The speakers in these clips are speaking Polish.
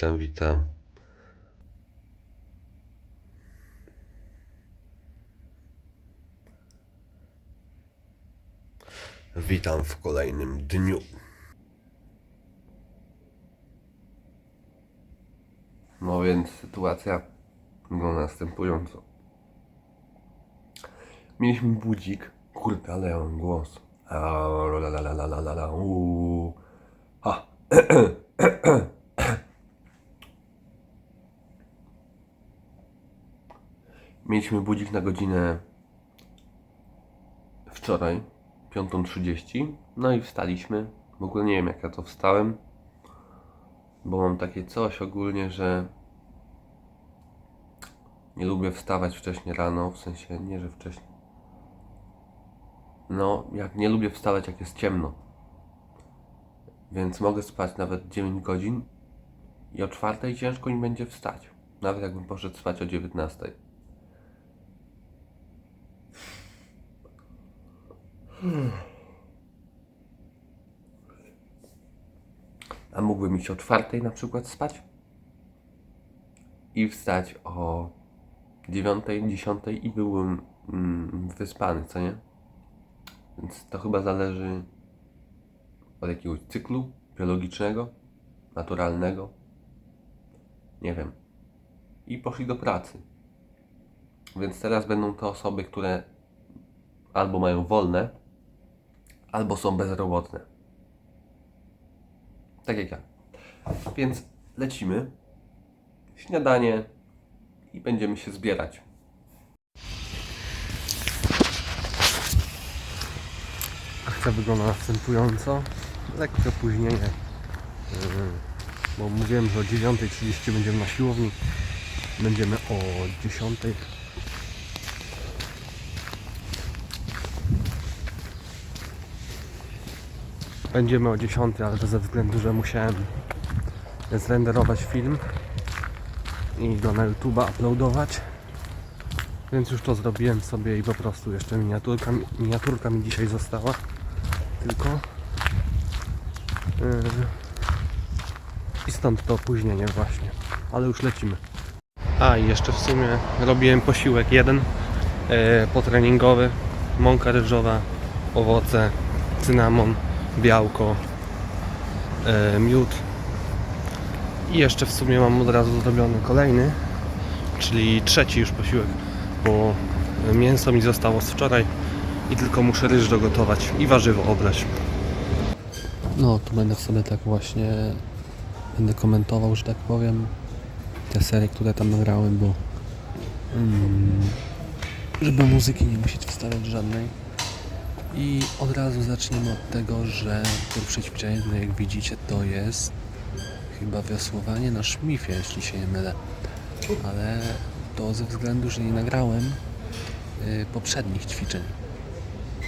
Witam, witam. Witam w kolejnym dniu. No więc sytuacja wygląda następująco. Mieliśmy budzik. Kurde, ale mam głos. A, la, la, la, la, la, la, la, uuu. Mieliśmy budzik na godzinę wczoraj, 5.30. No i wstaliśmy. W ogóle nie wiem jak ja to wstałem, bo mam takie coś ogólnie, że nie lubię wstawać wcześnie rano, w sensie nie, że wcześnie. No, jak nie lubię wstawać jak jest ciemno. Więc mogę spać nawet 9 godzin i o czwartej ciężko mi będzie wstać. Nawet jakbym poszedł spać o 19. A mógłbym iść o czwartej na przykład spać i wstać o dziewiątej, dziesiątej i byłbym mm, wyspany, co nie? Więc to chyba zależy od jakiegoś cyklu biologicznego, naturalnego. Nie wiem. I poszli do pracy. Więc teraz będą to osoby, które albo mają wolne, albo są bezrobotne. Tak jak ja. Więc lecimy. Śniadanie i będziemy się zbierać. Akcja wygląda następująco. Lekkie opóźnienie. Bo mówiłem, że o 9.30 będziemy na siłowni. Będziemy o 10.00. Będziemy o 10.00, ale ze względu, że musiałem zrenderować film i go na YouTube'a uploadować. Więc już to zrobiłem sobie i po prostu jeszcze miniaturka, miniaturka mi dzisiaj została. Tylko. Yy, I stąd to opóźnienie właśnie. Ale już lecimy. A i jeszcze w sumie robiłem posiłek jeden yy, potreningowy. Mąka ryżowa, owoce, cynamon, białko, yy, miód. I jeszcze w sumie mam od razu zrobiony kolejny, czyli trzeci już posiłek bo mięso mi zostało z wczoraj i tylko muszę ryż dogotować i warzywo obrać. No, tu będę sobie tak właśnie będę komentował, że tak powiem, te serie, które tam nagrałem, bo mm, żeby muzyki nie musieć wstawiać żadnej. I od razu zaczniemy od tego, że ćwiczenie, które jak widzicie, to jest chyba wiosłowanie na szmifie, jeśli się nie mylę. Ale to ze względu, że nie nagrałem y, poprzednich ćwiczeń.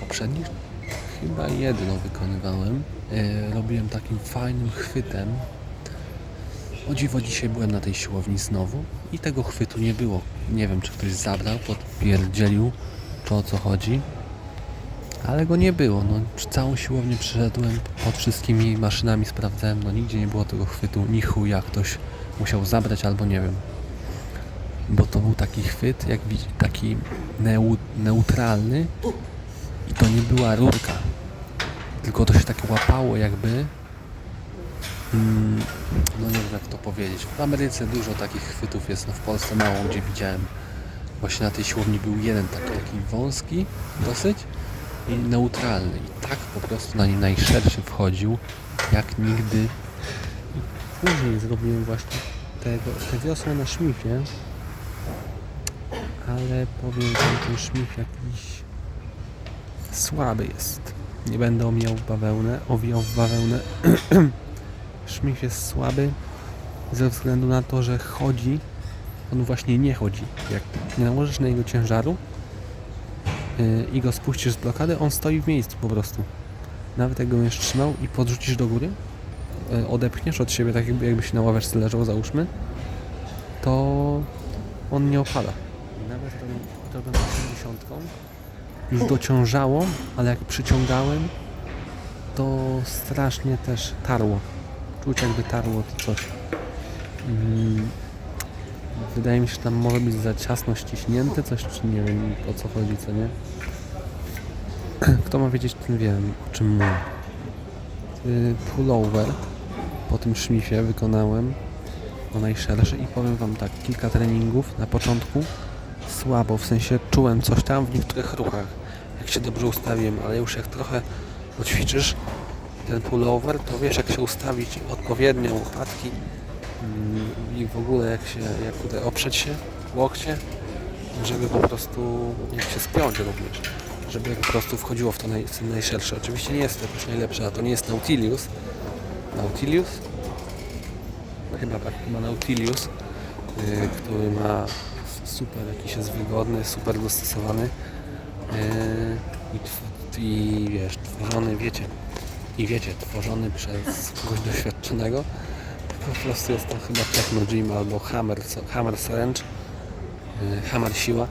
Poprzednich? Chyba jedno wykonywałem. Y, robiłem takim fajnym chwytem. O dziwo dzisiaj byłem na tej siłowni znowu i tego chwytu nie było. Nie wiem, czy ktoś zabrał, podpierdzielił, czy o co chodzi. Ale go nie było. No, całą siłownię przeszedłem, pod wszystkimi maszynami sprawdzałem, no nigdzie nie było tego chwytu, ni chuj, jak ktoś musiał zabrać albo nie wiem. Bo to był taki chwyt, jak widzi, taki neu, neutralny i to nie była rurka, tylko to się tak łapało jakby mm, no nie wiem jak to powiedzieć. W Ameryce dużo takich chwytów jest, no w Polsce mało gdzie widziałem. Właśnie na tej siłowni był jeden taki, taki wąski dosyć neutralny i tak po prostu na najszerszy wchodził jak nigdy I później zrobiłem właśnie tego, te wiosła na szmifie ale powiem wam, ten szmif jakiś słaby jest. Nie będę omijał bawełnę, owijał w bawełnę. szmif jest słaby ze względu na to, że chodzi, on właśnie nie chodzi. Jak nie nałożysz na niego ciężaru i go spuścisz z blokady, on stoi w miejscu po prostu. Nawet jak go będziesz trzymał i podrzucisz do góry, yy, odepchniesz od siebie, tak jakby, jakbyś na ławeczce leżał, załóżmy, to on nie opada nawet robię 80 już dociążało, ale jak przyciągałem to strasznie też tarło. Czuć jakby tarło to coś. Mm, Wydaje mi się, że tam może być za ciasno ściśnięte coś, czy nie wiem o co chodzi, co nie? Kto ma wiedzieć, ten wie o czym mówię. Y, Pullover po tym szlifie wykonałem o najszerszy i powiem Wam tak, kilka treningów na początku słabo, w sensie czułem coś tam w niektórych ruchach, jak się dobrze ustawiłem, ale już jak trochę poćwiczysz ten pullover, to wiesz jak się ustawić odpowiednio łopatki i w ogóle jak się, jak tutaj oprzeć się, łokcie, żeby po prostu, jak się spiąć również, żeby po prostu wchodziło w to, naj, w najszersze. Oczywiście nie jest to jakoś najlepsze, a to nie jest Nautilus. Nautilus? Chyba tak, chyba Nautilus, yy, który ma super, jakiś jest wygodny, super dostosowany yy, i, i wiesz, tworzony, wiecie, i wiecie, tworzony przez kogoś doświadczonego. Po prostu jest to chyba Techno Gym albo Hammer, Hammer Range, yy, Hammer Siła,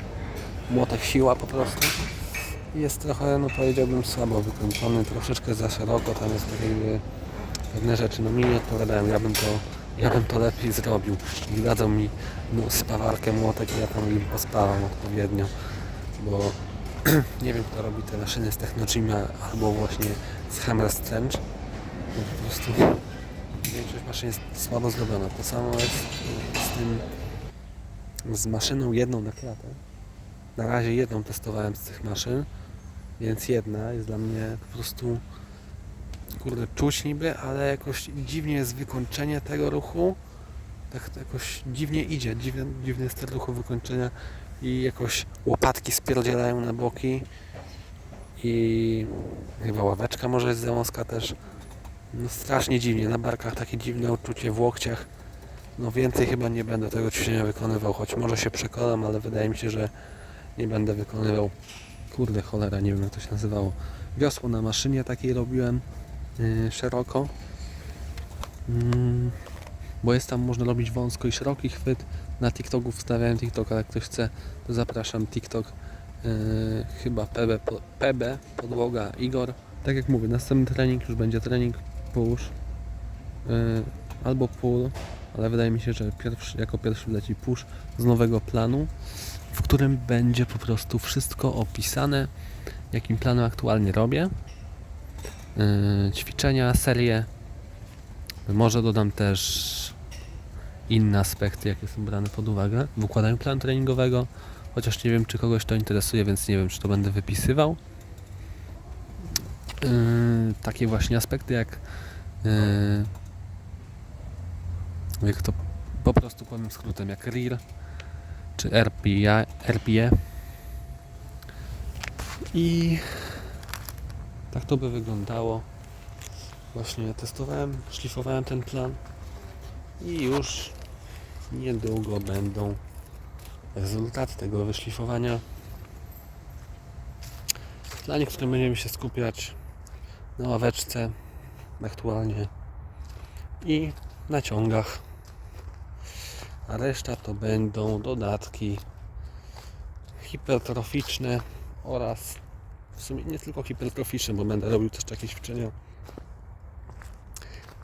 młotek siła po prostu. Jest trochę, no powiedziałbym, słabo wykończony, troszeczkę za szeroko, tam jest tak jakby pewne rzeczy, no mi nie odpowiadają, ja bym to, ja bym to lepiej zrobił. I dadzą mi no, spawarkę, młotek i ja tam im pospawam odpowiednio, bo nie wiem kto robi te maszyny z Technogima albo właśnie z Hammer Strange. No, po prostu większość maszyn jest słabo zrobiona. To samo jest z tym, z maszyną jedną na klatę. Na razie jedną testowałem z tych maszyn, więc jedna jest dla mnie po prostu kurde, czuć niby, ale jakoś dziwnie jest wykończenie tego ruchu. Tak jakoś dziwnie idzie, dziwny, dziwny jest ten ruchu wykończenia i jakoś łopatki spierdzielają na boki i chyba ławeczka może jest za wąska też. No strasznie dziwnie, na barkach takie dziwne uczucie, w łokciach. No więcej chyba nie będę tego ćwiczenia wykonywał, choć może się przekonam, ale wydaje mi się, że nie będę wykonywał. Kurde cholera, nie wiem jak to się nazywało. Wiosło na maszynie takiej robiłem yy, szeroko. Mm, bo jest tam, można robić wąsko i szeroki chwyt. Na TikToku wstawiałem TikToka, jak ktoś chce, to zapraszam. TikTok yy, chyba PB, PB, podłoga Igor. Tak jak mówię, następny trening już będzie trening push yy, albo pull, ale wydaje mi się, że pierwszy, jako pierwszy leci push z nowego planu, w którym będzie po prostu wszystko opisane, jakim planu aktualnie robię. Yy, ćwiczenia, serie. Może dodam też inne aspekty, jakie są brane pod uwagę w układaniu planu treningowego, chociaż nie wiem, czy kogoś to interesuje, więc nie wiem, czy to będę wypisywał. Yy, takie właśnie aspekty, jak yy, jak to po prostu powiem skrótem, jak RIR czy RPA, RPE i tak to by wyglądało. Właśnie testowałem, szlifowałem ten plan i już niedługo będą rezultaty tego wyszlifowania. Dla niektórych będziemy się skupiać na ławeczce aktualnie i na ciągach. A reszta to będą dodatki hipertroficzne oraz w sumie nie tylko hipertroficzne, bo będę robił też jakieś ćwiczenia.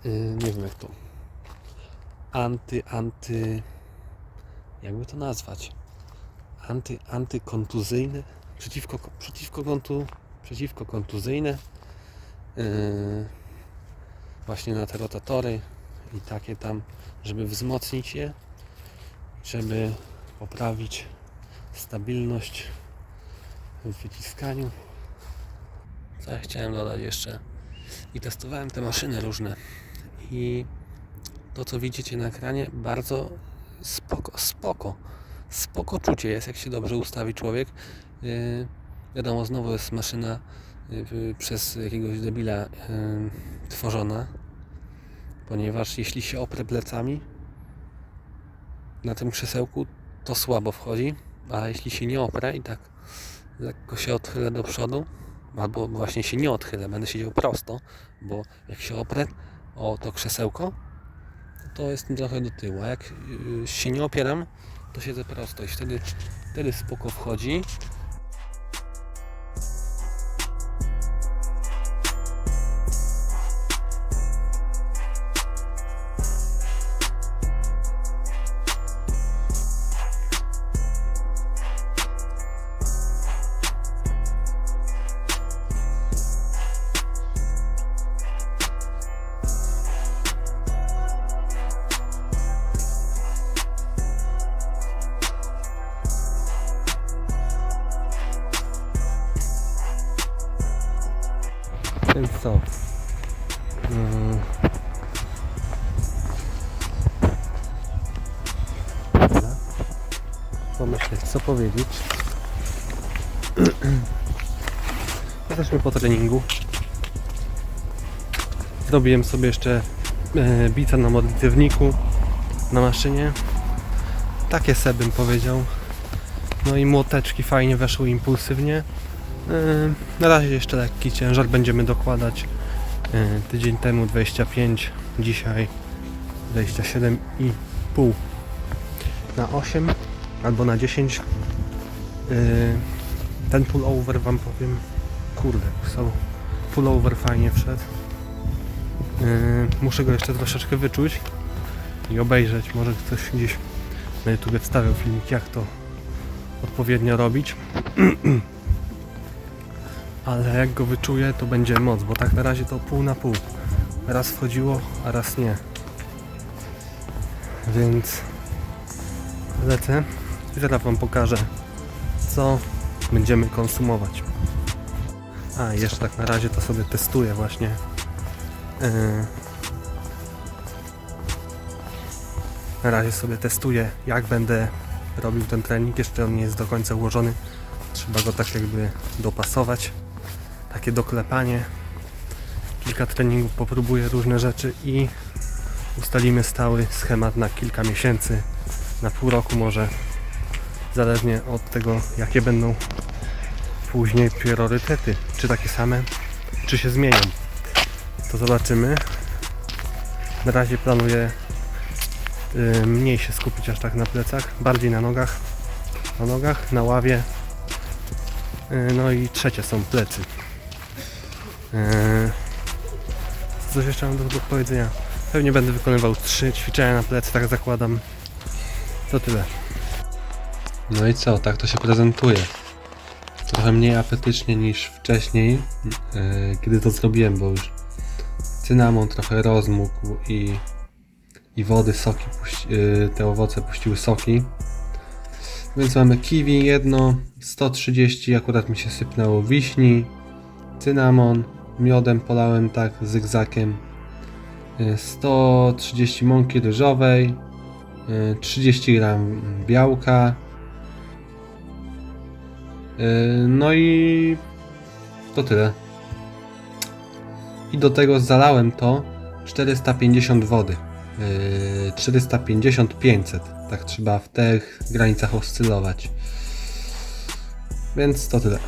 Yy, nie wiem jak to. Anty, anty. Jakby to nazwać? Anty, antykontuzyjne. Przeciwko, przeciwko, kontu, przeciwko kontuzyjne. Yy, właśnie na te rotatory i takie tam, żeby wzmocnić je, żeby poprawić stabilność w wyciskaniu. Co ja chciałem dodać jeszcze? I testowałem te maszyny różne. I to, co widzicie na ekranie, bardzo spoko, spoko. Spoko czucie jest, jak się dobrze ustawi człowiek. Yy, wiadomo, znowu jest maszyna przez jakiegoś debila tworzona, ponieważ jeśli się oprę plecami na tym krzesełku, to słabo wchodzi, a jeśli się nie oprę i tak lekko się odchylę do przodu, albo właśnie się nie odchylę, będę siedział prosto, bo jak się oprę o to krzesełko, to jestem trochę do tyłu, a jak yy, się nie opieram, to siedzę prosto i wtedy, wtedy spoko wchodzi. Pomyśleć, co powiedzieć. Jesteśmy po treningu. Zrobiłem sobie jeszcze e, bica na modlitewniku na maszynie. Takie se bym powiedział. No i młoteczki fajnie weszły impulsywnie. E, Na razie jeszcze lekki ciężar będziemy dokładać. E, Tydzień temu 25, dzisiaj 27,5 na 8 albo na 10. E, Ten pullover wam powiem, kurde, so pullover fajnie wszedł. E, Muszę go jeszcze troszeczkę wyczuć i obejrzeć. Może ktoś gdzieś na YouTube wstawiał filmik, jak to odpowiednio robić. Ale jak go wyczuję, to będzie moc, bo tak na razie to pół na pół. Raz wchodziło, a raz nie. Więc lecę i zaraz Wam pokażę, co będziemy konsumować. A, jeszcze tak na razie to sobie testuję właśnie. Yy. Na razie sobie testuję, jak będę robił ten trening. Jeszcze on nie jest do końca ułożony. Trzeba go tak jakby dopasować. Takie doklepanie. Kilka treningów popróbuję różne rzeczy i ustalimy stały schemat na kilka miesięcy, na pół roku może. Zależnie od tego, jakie będą później priorytety. Czy takie same, czy się zmienią. To zobaczymy. Na razie planuję y, mniej się skupić aż tak na plecach, bardziej na nogach, na nogach, na ławie. Y, No i trzecie są plecy. Y, Coś jeszcze mam do, do powiedzenia. Pewnie będę wykonywał trzy ćwiczenia na plecy, tak zakładam. To tyle. No i co, tak to się prezentuje. Trochę mniej apetycznie niż wcześniej, y, kiedy to zrobiłem, bo już cynamon trochę rozmógł i i wody, soki, puści, y, te owoce puściły soki. Więc mamy kiwi jedno, 130 akurat mi się sypnęło wiśni, cynamon, miodem polałem tak zygzakiem, y, 130 mąki ryżowej, y, 30 gram białka, no i to tyle. I do tego zalałem to 450 wody. Yy, 450-500. Tak trzeba w tych granicach oscylować. Więc to tyle.